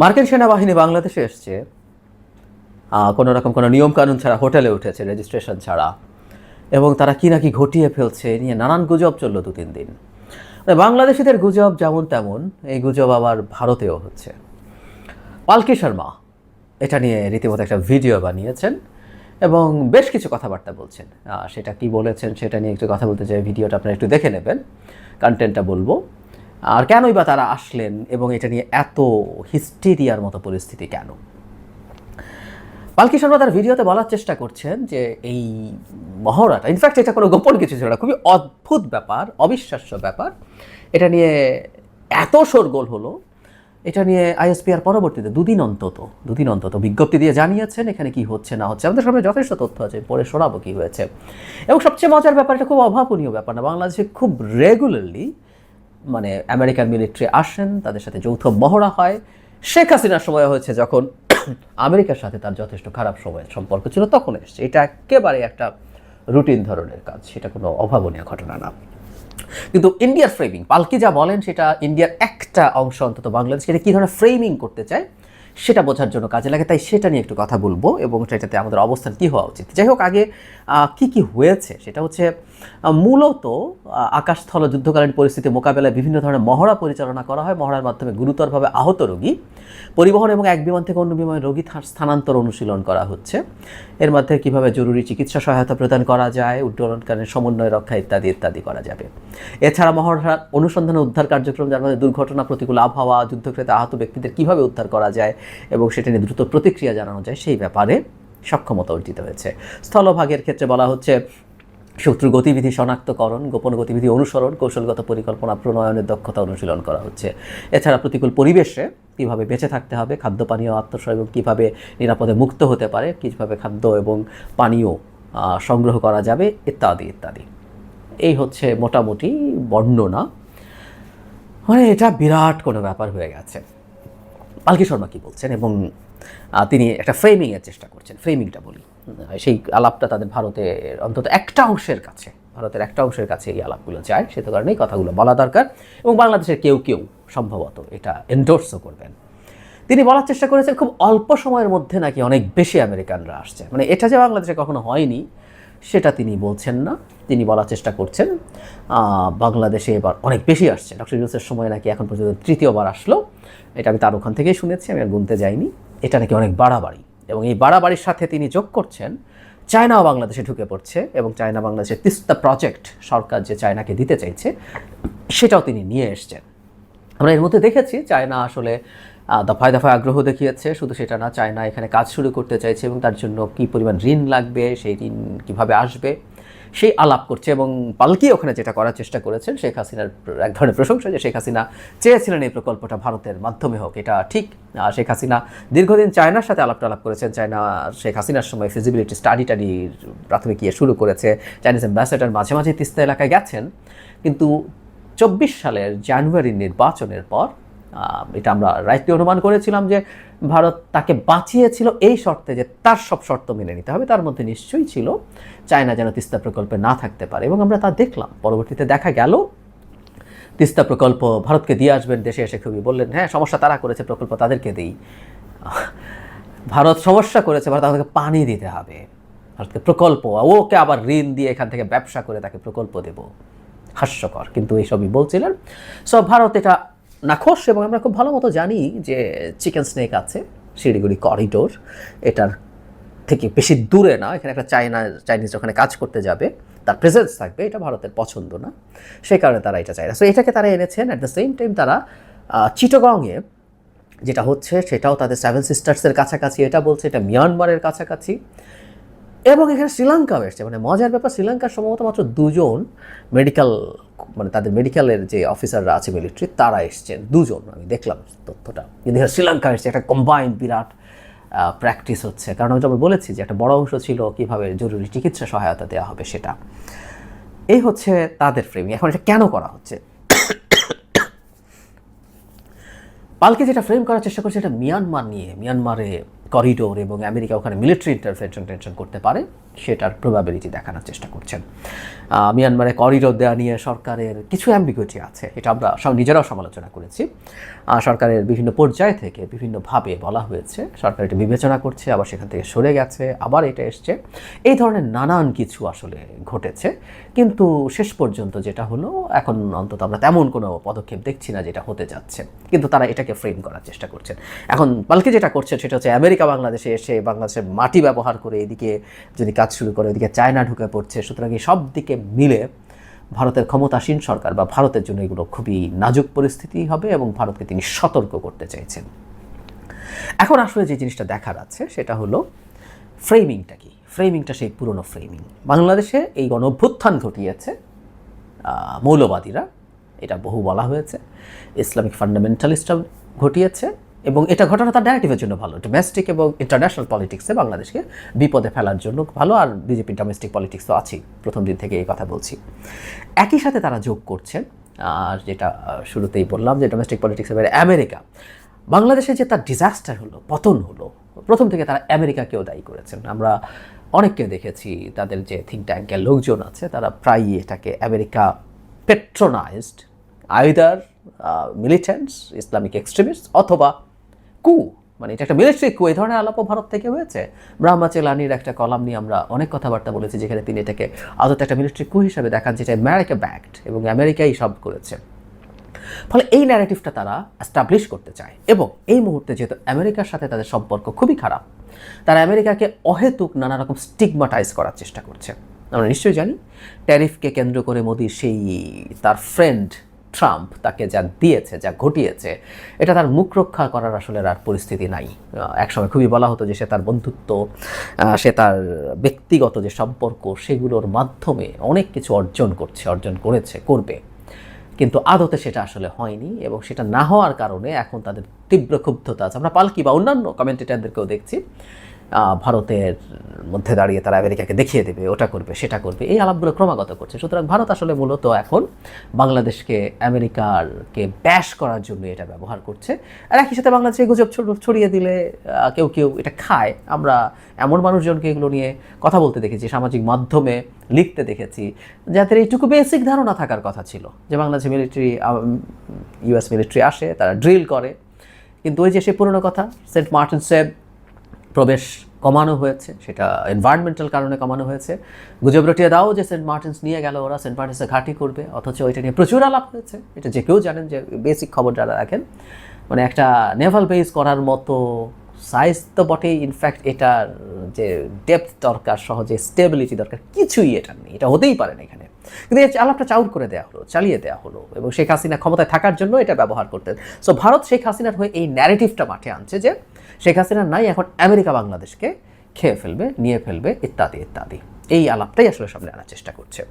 মার্কিন সেনাবাহিনী বাংলাদেশে এসছে। কোনো রকম কোনো নিয়মকানুন ছাড়া হোটেলে উঠেছে রেজিস্ট্রেশন ছাড়া। এবং তারা কি নাকি ঘটিয়ে ফেলছে নিয়ে নানান গুজব চলল দু তিন দিন বাংলাদেশিদের গুজব যেমন তেমন, এই গুজব আবার ভারতেও হচ্ছে। পালকি শর্মা, এটা নিয়ে রীতিমতো একটা ভিডিও বানিয়েছেন এবং বেশ কিছু কথাবার্তা বলছেন। সেটা কি বলেছেন সেটা নিয়ে একটু কথা বলতে চাই, ভিডিওটা আপনারা একটু দেখে নেবেন। কন্টেন্টটা বলব। আর কেনই বা তারা আসলেন এবং এটা নিয়ে এত হিস্টেরিয়ার মতো পরিস্থিতি কেন? পালকি শর্মা তার ভিডিওতে বলার চেষ্টা করছেন যে এই মহড়াটা ইনফ্যাক্ট এটা কোনো গোপন কিছু ছিল না, খুবই অদ্ভুত ব্যাপার, অবিশ্বাস্য ব্যাপার। এটা নিয়ে এত শোরগোল হলো, এটা নিয়ে আইএসপিআর পরবর্তীতে দুদিন অন্তত দুদিন অন্তত বিজ্ঞপ্তি দিয়ে জানিয়েছেন এখানে কি হচ্ছে, না হচ্ছে। আমাদের সামনে যথেষ্ট তথ্য আছে পরে শোনাবো কি হয়েছে। এবং সবচেয়ে মজার ব্যাপার, এটা খুব অভাবনীয় ব্যাপার না, বাংলাদেশে খুব রেগুলারলি মানে আমেরিকান মিলিটারি আসেন, তাদের সাথে যৌথ মহড়া হয়। শেখ হাসিনার সময় হয়েছে যখন আমেরিকার সাথে তার যথেষ্ট খারাপ সময়ের সম্পর্ক ছিল, তখন এসছে। এটা একেবারে একটা রুটিন ধরনের কাজ, সেটা কোনো অভাবনীয় ঘটনা না। কিন্তু ইন্ডিয়ার ফ্রেমিং পালকি যা বলেন, সেটা ইন্ডিয়ার একটা অংশ অন্তত বাংলাদেশকে এটা কী ধরনের ফ্রেমিং করতে চায়, সেটা বোঝার জন্য কাজে লাগে। তাই সেটা নিয়ে একটু কথা বলব এবং সেটাতে আমাদের অবস্থান কী হওয়া উচিত? যাই হোক, আগে কি কি হয়েছে, সেটা হচ্ছে মূলত আকাশস্থল যুদ্ধকালীন পরিস্থিতি মোকাবেলায় বিভিন্ন ধরনের মহড়া পরিচালনা করা হয়। মহড়ার মাধ্যমে গুরুতরভাবে আহত রোগী, পরিবহন এবং এক বিমান থেকে অন্য বিমানে রোগী স্থানান্তর অনুশীলন করা হচ্ছে। এর মধ্যে কীভাবে জরুরি চিকিৎসা সহায়তা প্রদান করা যায়, উড্ডয়নকালীন সমন্বয় রক্ষা ইত্যাদি ইত্যাদি করা যাবে। এছাড়া মহড়া অনুসন্ধান উদ্ধার কার্যক্রম যার মধ্যে দুর্ঘটনা, প্রতিকূল আবহাওয়া, যুদ্ধক্ষেত্রে আহত ব্যক্তিদের কীভাবে উদ্ধার করা যায় এবং সেটা নিয়ে দ্রুত প্রতিক্রিয়া জানানো যায়, সেই ব্যাপারে সক্ষমতা অর্জিত হয়েছে। স্থলভাগের ক্ষেত্রে বলা হচ্ছে শত্রু গতিবিধি শনাক্তকরণ, গোপন গতিবিধি অনুসরণ, কৌশলগত পরিকল্পনা, প্রণয়নের দক্ষতা অনুশীলন করা হচ্ছে। এছাড়া প্রতিকূল পরিবেশে কীভাবে বেঁচে থাকতে হবে খাদ্য পানীয় আত্মসহ এবং কীভাবে নিরাপদে মুক্ত হতে পারে, কীভাবে খাদ্য এবং পানীয় সংগ্রহ করা যাবে, ইত্যাদি ইত্যাদি। এই হচ্ছে মোটামুটি বর্ণনা। মানে এটা বিরাট কোনো ব্যাপার হয়ে গেছে। পালকি শর্মা কী বলছেন এবং তিনি একটা ফ্রেমিংয়ের চেষ্টা করছেন ফ্রেমিংটা বলি। সেই আলাপটা তাদের ভারতের অন্তত একটা অংশের কাছে, ভারতের একটা অংশের কাছে এই আলাপগুলো যায়, সে তো কারণেই কথাগুলো বলা দরকার এবং বাংলাদেশের কেউ কেউ সম্ভবত এটা এন্ডোর্সও করবেন। তিনি বলার চেষ্টা করেছেন খুব অল্প সময়ের মধ্যে নাকি অনেক বেশি আমেরিকানরা আসছে। মানে এটা যে বাংলাদেশে কখনো হয়নি, সেটা তিনি বলছেন না। তিনি বলার চেষ্টা করছেন বাংলাদেশে এবার অনেক বেশি আসছে। ডক্টর ইউনুসের সময় নাকি এখন পর্যন্ত তৃতীয়বার আসলো। এটা আমি তার ওখান থেকেই শুনেছি, আমি আর গুনতে যাইনি। এটা নাকি অনেক বাড়াবাড়ি। এবং এই বাড়াবাড়ির সাথে তিনি যোগ করছেন চায়নাও বাংলাদেশে ঢুকে পড়ছে এবং চায়না বাংলাদেশের তিস্তা প্রজেক্ট সরকার যে চায়নাকে দিতে চাইছে, সেটাও তিনি নিয়ে এসছেন। আমরা এর মধ্যে দেখেছি, চায়না আসলে দফায় দফায় আগ্রহ দেখিয়েছে, শুধু সেটা না, চায়না এখানে কাজ শুরু করতে চাইছে এবং তার জন্য কী পরিমাণ ঋণ লাগবে, সেই ঋণ কীভাবে আসবে? সেই আলাপ করছে এবং পালকি ওখানে যেটা করার চেষ্টা করেছেন, শেখ হাসিনার এক ধরনের প্রশংসা যে শেখ হাসিনা চেয়েছিলেন এই প্রকল্পটা ভারতের মাধ্যমে হোক। এটা ঠিক শেখ হাসিনা দীর্ঘদিন চায়নার সাথে আলাপ টালাপ করেছেন। চায়না শেখ হাসিনার সময় ফিজিবিলিটি স্টাডি টাডির প্রাথমিক ইয়ে শুরু করেছে। চাইনিজ অ্যাম্বাসেডার মাঝে মাঝে তিস্তা এলাকায় গেছেন। কিন্তু চব্বিশ সালের জানুয়ারি নির্বাচনের পর এটা আমরা রাইটলি অনুমান করেছিলাম যে ভারত তাকে বাঁচিয়েছিল এই শর্তে যে তার সব শর্ত মেনে নিতে হবে। তার মধ্যে নিশ্চয়ই ছিল চায়না যেন তিস্তা প্রকল্পে না থাকতে পারে। এবং আমরা তা দেখলাম। পরবর্তীতে দেখা গেল, তিস্তা প্রকল্প ভারতকে দিয়ে আসবেন, দেশে এসে খুবই বললেন হ্যাঁ সমস্যা তারা করেছে, প্রকল্প তাদেরকে দিই। ভারত সমস্যা করেছে, ভারত আমাদেরকে পানি দিতে হবে। ভারতকে প্রকল্প, ওকে আবার ঋণ দিয়ে এখান থেকে ব্যবসা করে তাকে প্রকল্প দেব। হাস্যকর, কিন্তু এইসবই বলছিলেন। সো ভারত এটা নাখোশ এবং আমরা খুব ভালো মতো জানি যে চিকেন স্নেক আছে, শিলিগুড়ি করিডোর এটার থেকে বেশি দূরে না, এখানে একটা চায়না, চাইনিজ ওখানে কাজ করতে যাবে, তার প্রেজেন্স থাকবে, এটা ভারতের পছন্দ না সেই কারণে তারা এটা চায় না। সো এটাকে তারা এনেছেন অ্যাট দ্য সেম টাইম তারা চিটাগংয়ে যেটা হচ্ছে সেটাও তাদের সেভেন সিস্টার্সের কাছাকাছি, এটা বলছে এটা মিয়ানমারের কাছাকাছি, এবং এখানে শ্রীলঙ্কাও এসছে। মানে মজার ব্যাপার, শ্রীলঙ্কার সম্ভবত মাত্র দুজন মেডিকেল মানে তাদের মেডিকেলের যে অফিসাররা আছে মিলিটারি তারা এসছেন। দুজন, আমি দেখলাম তথ্যটা। কিন্তু শ্রীলঙ্কা এসছে, একটা কম্বাইন্ড বিরাট প্র্যাকটিস হচ্ছে। কারণ আমি যেমন বলেছি যে একটা বড় অংশ ছিল কীভাবে জরুরি চিকিৎসা সহায়তা দেওয়া হবে সেটা। এই হচ্ছে তাদের ফ্রেমিং এখন এটা কেন করা হচ্ছে? পালকে যেটা ফ্রেম করার চেষ্টা করছে এটা মিয়ানমার নিয়ে, মিয়ানমারে করিডোর এবং আমেরিকা ওখানে মিলিটারি ইন্টারভেনশন টেনশন করতে পারে। সেটার প্রবাবিলিটি দেখানোর চেষ্টা করছেন। মিয়ানমারে করিডোর দেওয়া নিয়ে সরকারের কিছু অ্যাম্বিগুইটি আছে, এটা আমরা নিজেরাও সমালোচনা করেছি। সরকারের বিভিন্ন পর্যায় থেকে বিভিন্নভাবে বলা হয়েছে, সরকার এটা বিবেচনা করছে, আবার সেখান থেকে সরে গেছে, আবার এটা এসছে। এই ধরনের নানান কিছু আসলে ঘটেছে, কিন্তু শেষ পর্যন্ত যেটা হলো, এখন অন্তত আমরা তেমন কোনো পদক্ষেপ দেখছি না যেটা হতে যাচ্ছে। কিন্তু তারা এটাকে ফ্রেম করার চেষ্টা করছেন। এখন বালকে যেটা করছে সেটা হচ্ছে আমেরিকা বাংলাদেশে এসে বাংলাদেশের মাটি ব্যবহার করে এদিকে যদি কাজ শুরু করে এদিকে চায়না ঢুকে পড়ছে। সুতরাং এই সব দিকে মিলে ভারতের ক্ষমতাসীন সরকার বা ভারতের জন্য এগুলো খুবই নাজুক পরিস্থিতি হবে এবং ভারতকে তিনি সতর্ক করতে চাইছেন। এখন আসলে যে জিনিসটা দেখার আছে, সেটা হলো ফ্রেমিংটা কি? ফ্রেমিংটা সেই পুরনো ফ্রেমিং বাংলাদেশে এই গণ অভ্যুত্থান ঘটিয়েছে মৌলবাদীরা। এটা বহু বলা হয়েছে। ইসলামিক ফান্ডামেন্টালিস্টরা ঘটিয়েছে। এবং এটা ঘটানো তার ন্যারেটিভের জন্য ভালো। ডোমেস্টিক এবং ইন্টারন্যাশনাল পলিটিক্সে বাংলাদেশকে বিপদে ফেলার জন্য ভালো, আর বিজেপি ডোমেস্টিক পলিটিক্স তো আছেই। প্রথম দিন থেকে এই কথা বলছি। একই সাথে তারা যোগ করছেন, আর যেটা শুরুতেই বললাম যে ডোমেস্টিক পলিটিক্সের বাইরে আমেরিকা। বাংলাদেশে যে তার ডিজাস্টার হলো, পতন হলো, প্রথম থেকে তারা আমেরিকাকেও দায়ী করেছেন। আমরা অনেককে দেখেছি তাদের যে থিঙ্ক ট্যাঙ্কের লোকজন আছে, তারা প্রায়ই এটাকে America patronized either militants Islamic extremist অথবা কু মানে এটা একটা মিলিটারি কু, এই ধরনের আলাপও ভারত থেকে হয়েছে। ব্রাহ্মা চেলানির একটা কলাম নিয়ে আমরা অনেক কথাবার্তা বলেছি, যেখানে তিনি এটাকে আদতে একটা মিলিটারি কু হিসাবে দেখান, যেটা আমেরিকা ব্যাকড এবং আমেরিকাই সব করেছে। ফলে এই ন্যারেটিভটা তারা এস্টাবলিশ করতে চায় এবং এই মুহূর্তে যেহেতু আমেরিকার সাথে তাদের সম্পর্ক খুবই খারাপ, তারা আমেরিকাকে অহেতুক নানা রকম স্টিগমাটাইজ করার চেষ্টা করছে। আমরা নিশ্চয়ই জানি ট্যারিফকে কেন্দ্র করে মোদির সেই তার ফ্রেন্ড ট্রাম্প তাকে যা দিয়েছে, যা ঘটিয়েছে, এটা তার মুখ রক্ষা করার আসলে আর পরিস্থিতি নাই। একসময় খুবই বলা হতো যে সে তার বন্ধুত্ব সে তার ব্যক্তিগত যে সম্পর্ক, সেগুলোর মাধ্যমে অনেক কিছু অর্জন করছে, অর্জন করেছে, করবে। কিন্তু আদতে সেটা আসলে হয়নি এবং সেটা না হওয়ার কারণে এখন তাদের তীব্র ক্ষুব্ধতা আছে। আমরা পালকি বা অন্যান্য কমেন্টেটারদেরকেও দেখছি। ভারতের মধ্যে দাঁড়িয়ে তারা আমেরিকাকে দেখিয়ে দেবে, ওটা করবে, সেটা করবে, এই আলাপগুলো ক্রমাগত করছে। সুতরাং ভারত আসলে মূলত এখন বাংলাদেশকে, আমেরিকারকে ব্যাশ করার জন্য এটা ব্যবহার করছে। আর একই সাথে বাংলাদেশে গুজব ছড়- ছড়িয়ে দিলে কেউ কেউ এটা খায়। আমরা এমন মানুষজনকে এগুলো নিয়ে কথা বলতে দেখেছি, সামাজিক মাধ্যমে লিখতে দেখেছি, যাদের এইটুকু বেসিক ধারণা থাকার কথা ছিল। যে বাংলাদেশে মিলিটারি ইউএস মিলিটারি আসে, তারা ড্রিল করে। কিন্তু ওই যে সে পুরনো কথা, সেন্ট মার্টিনসে প্রবেশ কমানো হয়েছে, সেটা এনভায়রনমেন্টাল কারণে কমানো হয়েছে। গুজব রটিয়ে দাও যে সেন্ট মার্টিনস নিয়ে গেল ওরা সেন্ট মার্টিনসে ঘাঁটি করবে, অথচ ওইটা নিয়ে প্রচুর আলাপ হয়েছে। এটা যে কেউ জানেন যে বেসিক খবর যারা রাখেন মানে একটা নেভাল বেস করার মতো সাইজ তো বটেই। ইনফ্যাক্ট এটার যে ডেপথ দরকার, সহজে স্টেবিলিটি দরকার, কিছুই এটা নেই। এটা হতেই পারে না এখানে। কিন্তু এই আলাপটা চাউর করে দেওয়া হলো, চালিয়ে দেওয়া হলো, এবং শেখ হাসিনা ক্ষমতায় থাকার জন্য এটা ব্যবহার করতেন। সো ভারত শেখ হাসিনার হয়ে এই ন্যারেটিভটা মাঠে আনছে যে শেখ হাসিনার নাই, এখন আমেরিকা বাংলাদেশকে খেয়ে ফেলবে, নিয়ে ফেলবে, ইত্যাদি ইত্যাদি। এই আলাপটাই আসলে সামনে আনার চেষ্টা করছে।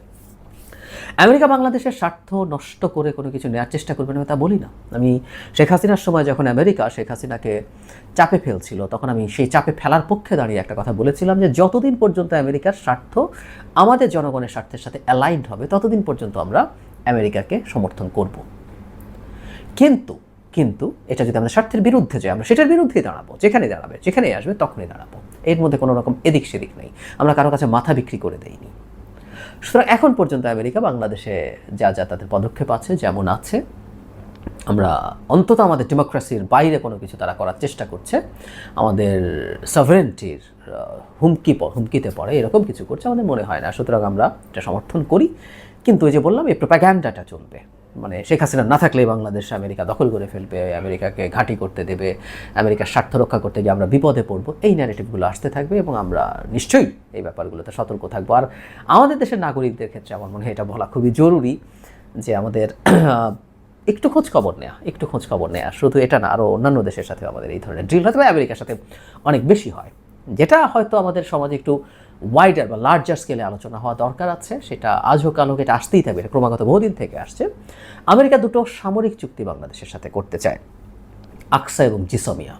আমেরিকা বাংলাদেশের স্বার্থ নষ্ট করে কোনো কিছু নেওয়ার চেষ্টা করবে না তা বলি না। আমি শেখ হাসিনার সময় যখন আমেরিকা শেখ হাসিনাকে চাপে ফেলছিল, তখন আমি সেই চাপে ফেলার পক্ষে দাঁড়িয়ে একটা কথা বলেছিলাম যে, যতদিন পর্যন্ত আমেরিকার স্বার্থ আমাদের জনগণের স্বার্থের সাথে অ্যালাইন্ড হবে, ততদিন পর্যন্ত আমরা আমেরিকাকে সমর্থন করব। কিন্তু কিন্তু এটা যদি আমাদের স্বার্থের বিরুদ্ধে যায় আমরা সেটার বিরুদ্ধেই দাঁড়াবো। যেখানে দাঁড়াবে, যেখানেই আসবে, তখনই দাঁড়াবো। এর মধ্যে কোনো রকম এদিক সেদিক নেই। আমরা কারও কাছে মাথা বিক্রি করে দেইনি। সুতরাং এখন পর্যন্ত আমেরিকা বাংলাদেশে যা যা তাদের পদক্ষেপ আছে, যেমন আছে, আমরা অন্তত আমাদের ডেমোক্রেসির বাইরে কোনো কিছু তারা করার চেষ্টা করছে। আমাদের সভারেন্টির হুমকি হুমকিতে পড়ে, এরকম কিছু করছে, আমাদের মনে হয় না। সুতরাং আমরা এটা সমর্থন করি। কিন্তু ওই যে বললাম, এই প্রোপাগ্যান্ডাটা চলবে। মানে শেখ হাসিনা না থাকলে বাংলাদেশ আমেরিকা দখল করে ফেলবে, আমেরিকাকে ঘাঁটি করতে দেবে, আমেরিকার স্বার্থ রক্ষা করতে গিয়ে আমরা বিপদে পড়ব, এই ন্যারেটিভগুলো আসতে থাকবে এবং আমরা নিশ্চয়ই এই ব্যাপারগুলোতে সতর্ক থাকব। আর আমাদের দেশের নাগরিকদের ক্ষেত্রে আমার মনে হয় এটা বলা খুবই জরুরি যে আমাদের একটু খোঁজ খবর নেওয়া একটু খোঁজ খবর নেওয়া শুধু এটা না আরও অন্যান্য দেশের সাথে আমাদের এই ধরনের ড্রিল হয়তো আমেরিকার সাথে অনেক বেশি হয়, যেটা হয়তো আমাদের সমাজে একটু ওয়াইডার বা লার্জার স্কেলে আলোচনা হওয়া দরকার আছে। সেটা আজ হোক কাল হোক এটা আসতেই থাকবে, এটা ক্রমাগত বহুদিন থেকে আসছে। আমেরিকা দুটো সামরিক চুক্তি বাংলাদেশের সাথে করতে চায়, আকসা এবং জিসমিয়া।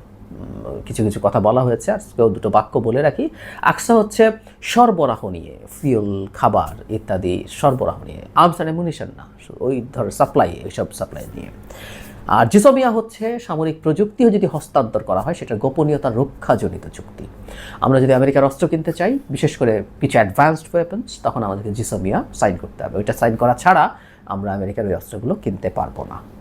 কিছু কিছু কথা বলা হয়েছে, আজকেও দুটো বাক্য বলে রাখি। আকসা হচ্ছে সরবরাহ নিয়ে ফিউল খাবার ইত্যাদি সরবরাহ নিয়ে আর্মস অ্যান্ড না, ওই ধর সাপ্লাই এইসব সাপ্লাই নিয়ে। আর জিসোমিয়া হচ্ছে সামরিক প্রযুক্তিও যদি হস্তান্তর করা হয় সেটা গোপনীয়তা রক্ষাজনিত চুক্তি। আমরা যদি আমেরিকার অস্ত্র কিনতে চাই, বিশেষ করে কিছু অ্যাডভান্সড ওয়েপন্স তখন আমাদেরকে জিসোমিয়া সাইন করতে হবে। ওইটা সাইন করা ছাড়া আমরা আমেরিকার ওই অস্ত্রগুলো কিনতে পারব না।